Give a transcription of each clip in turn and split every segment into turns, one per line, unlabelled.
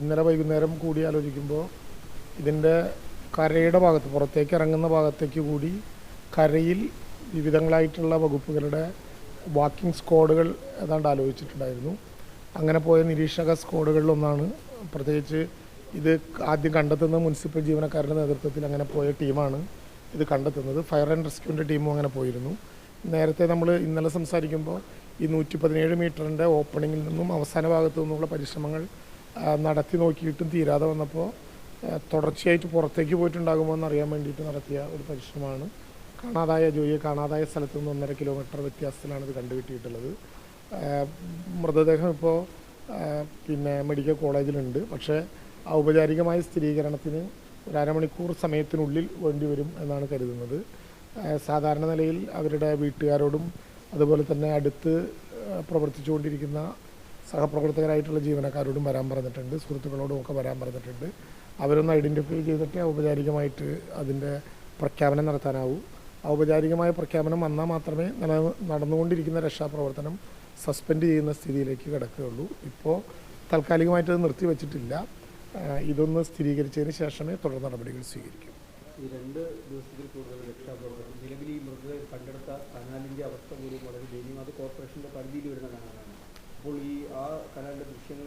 ഇന്നലെ വൈകുന്നേരം കൂടി ആലോചിക്കുമ്പോൾ ഇതിന്റെ കരയുടെ ഭാഗത്ത് പുറത്തേക്ക് ഇറങ്ങുന്ന ഭാഗത്തേക്ക് കൂടി കരയിൽ വിവിധങ്ങളായിട്ടുള്ള വകുപ്പുകളുടെ വാക്കിംഗ് സ്ക്വാഡുകൾ ഏതാണ്ട് ആലോചിച്ചിട്ടുണ്ടായിരുന്നു. അങ്ങനെ പോയ നിരീക്ഷക സ്ക്വാഡുകളിലൊന്നാണ് പ്രത്യേകിച്ച് ഇത് ആദ്യം കണ്ടെത്തുന്ന മുനിസിപ്പൽ ജീവനക്കാരുടെ നേതൃത്വത്തിൽ അങ്ങനെ പോയ ടീമാണ് ഇത് കണ്ടെത്തുന്നത്. ഫയർ ആൻഡ് റെസ്ക്യൂവിന്റെ ടീമും അങ്ങനെ പോയിരുന്നു. നേരത്തെ നമ്മൾ ഇന്നലെ സംസാരിക്കുമ്പോൾ ഈ നൂറ്റി പതിനേഴ് മീറ്ററിന്റെ ഓപ്പണിങ്ങിൽ നിന്നും അവസാന ഭാഗത്തു നിന്നുള്ള പരിശ്രമങ്ങൾ നടത്തി നോക്കിയിട്ടും തീരാതെ വന്നപ്പോൾ തുടർച്ചയായിട്ട് പുറത്തേക്ക് പോയിട്ടുണ്ടാകുമോ എന്നറിയാൻ വേണ്ടിയിട്ട് നടത്തിയ ഒരു പരിശ്രമമാണ്. കാണാതായ ജോയിയെ കാണാതായ സ്ഥലത്ത് നിന്ന് ഒന്നര കിലോമീറ്റർ വ്യത്യാസത്തിലാണ് ഇത് കണ്ടുകിട്ടിയിട്ടുള്ളത്. മൃതദേഹം ഇപ്പോൾ പിന്നെ മെഡിക്കൽ കോളേജിലുണ്ട്. പക്ഷേ ഔപചാരികമായ സ്ഥിരീകരണത്തിന് ഒരു അരമണിക്കൂർ സമയത്തിനുള്ളിൽ വേണ്ടി വരും എന്നാണ് കരുതുന്നത്. സാധാരണ നിലയിൽ അവരുടെ വീട്ടുകാരോടും അതുപോലെ തന്നെ അടുത്ത് പ്രവർത്തിച്ചുകൊണ്ടിരിക്കുന്ന സഹപ്രവർത്തകരായിട്ടുള്ള ജീവനക്കാരോടും വരാൻ പറഞ്ഞിട്ടുണ്ട് സുഹൃത്തുക്കളോടും ഒക്കെ വരാൻ പറഞ്ഞിട്ടുണ്ട്. അവരൊന്ന് ഐഡന്റിഫൈ ചെയ്തിട്ട് ഔപചാരികമായിട്ട് അതിന്റെ പ്രഖ്യാപനം നടത്താനാവൂ. ഔപചാരികമായ പ്രഖ്യാപനം വന്നാൽ മാത്രമേ നില നടന്നുകൊണ്ടിരിക്കുന്ന രക്ഷാപ്രവർത്തനം സസ്പെൻഡ് ചെയ്യുന്ന സ്ഥിതിയിലേക്ക് കിടക്കുകയുള്ളൂ. ഇപ്പോൾ താൽക്കാലികമായിട്ട് അത് നിർത്തിവെച്ചിട്ടില്ല ഇതൊന്ന് സ്ഥിരീകരിച്ചതിന് ശേഷമേ തുടർ നടപടികൾ സ്വീകരിക്കൂ.
ഈ രണ്ട് ദിവസത്തിൽ കൂടുതൽ രക്ഷാപ്രവർത്തനം നിലവിൽ ഈ മൃതദേഹം കണ്ടെടുത്ത കനാലിന്റെ അവസ്ഥ പോലും വളരെ ദയനീയം അത് കോർപ്പറേഷന്റെ പരിധിയിൽ വരുന്ന കനാലാണ് അപ്പോൾ ഈ ആ കലാന്റെ ദൃശ്യങ്ങൾ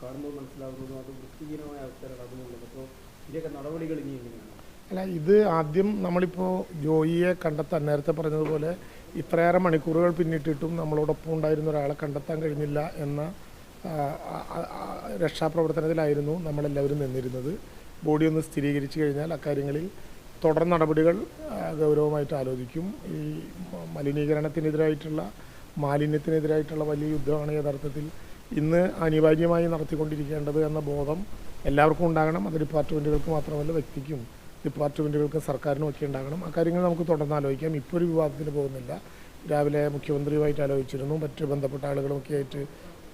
കാണുമ്പോൾ മനസ്സിലാകുന്നതും അത് വൃത്തിഹീനമായ അവസ്ഥയിലാണ് അതുമുള്ളത് അപ്പോൾ ഇതിന്റെയൊക്കെ നടപടികൾ ഇനി എങ്ങനെയാണ്?
അല്ല ഇത് ആദ്യം നമ്മളിപ്പോൾ ജോയിയെ കണ്ടെത്താൻ നേരത്തെ പറഞ്ഞതുപോലെ ഇത്രയേറെ മണിക്കൂറുകൾ പിന്നിട്ടിട്ടും നമ്മളോടൊപ്പം ഉണ്ടായിരുന്ന ഒരാളെ കണ്ടെത്താൻ കഴിഞ്ഞില്ല എന്ന രക്ഷാപ്രവർത്തനത്തിലായിരുന്നു നമ്മളെല്ലാവരും നിന്നിരുന്നത്. ബോഡി ഒന്ന് സ്ഥിരീകരിച്ചു കഴിഞ്ഞാൽ അക്കാര്യങ്ങളിൽ തുടർ നടപടികൾ ഗൗരവമായിട്ട് ആലോചിക്കും. ഈ മലിനീകരണത്തിനെതിരായിട്ടുള്ള മാലിന്യത്തിനെതിരായിട്ടുള്ള വലിയ യുദ്ധമാണ് യഥാർത്ഥത്തിൽ ഇന്ന് അനിവാര്യമായി നടത്തിക്കൊണ്ടിരിക്കേണ്ടത് എന്ന ബോധം എല്ലാവർക്കും ഉണ്ടാകണം. അത് ഡിപ്പാർട്ട്മെന്റുകൾക്ക് മാത്രമല്ല വ്യക്തിക്കും ഡിപ്പാർട്ട്മെന്റുകൾക്കും സർക്കാരിനും ഒക്കെ ഉണ്ടാകണം. അക്കാര്യങ്ങൾ നമുക്ക് തുടർന്ന് ആലോചിക്കാം. ഇപ്പോൾ ഒരു വിവാദത്തിന് പോകുന്നില്ല. രാവിലെ മുഖ്യമന്ത്രിയുമായിട്ട് ആലോചിച്ചിരുന്നു. മറ്റ് ബന്ധപ്പെട്ട ആളുകളുമൊക്കെ ആയിട്ട്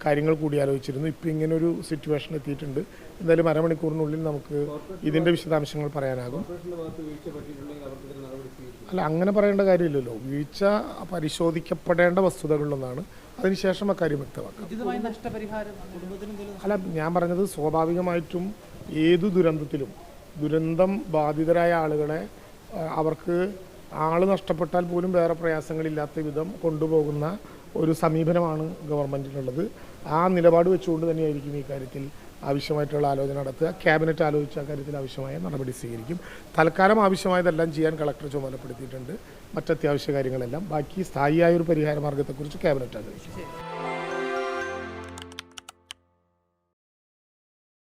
കാര്യങ്ങൾ കൂടി ആലോചിച്ചിരുന്നു. ഇപ്പോൾ ഇങ്ങനെ ഒരു സിറ്റുവേഷൻ എത്തിയിട്ടുണ്ട്. എന്തായാലും അരമണിക്കൂറിനുള്ളിൽ നമുക്ക് ഇതിന്റെ വിശദാംശങ്ങൾ പറയാനാകും. അല്ല അങ്ങനെ പറയേണ്ട കാര്യമില്ലല്ലോ. വീഴ്ച പരിശോധിക്കപ്പെടേണ്ട വസ്തുതകളിലൊന്നാണ്. അതിനുശേഷം അക്കാര്യം വ്യക്തമാക്കാം. അല്ല ഞാൻ പറഞ്ഞത് സ്വാഭാവികമായിട്ടും ഏതു ദുരന്തത്തിലും ദുരന്തം ബാധിതരായ ആളുകളെ അവർക്ക് ആൾ നഷ്ടപ്പെട്ടാൽ പോലും വേറെ പ്രയാസങ്ങളില്ലാത്ത വിധം കൊണ്ടുപോകുന്ന ഒരു സമീപനമാണ് ഗവൺമെന്റിനുള്ളത് ആ നിലപാട് വെച്ചുകൊണ്ട് തന്നെയായിരിക്കും ഈ കാര്യത്തിൽ ആവശ്യമായിട്ടുള്ള ആലോചന നടത്തുക. ക്യാബിനറ്റ് ആലോചിച്ച കാര്യത്തിൽ ആവശ്യമായ നടപടി സ്വീകരിക്കും. തൽക്കാലം ആവശ്യമായതെല്ലാം ചെയ്യാൻ കളക്ടർ ചുമതലപ്പെടുത്തിയിട്ടുണ്ട്. മറ്റത്യാവശ്യ കാര്യങ്ങളെല്ലാം. ബാക്കി സ്ഥായിയായ ഒരു പരിഹാര മാർഗത്തെക്കുറിച്ച് ക്യാബിനറ്റ് ആലോചിക്കും.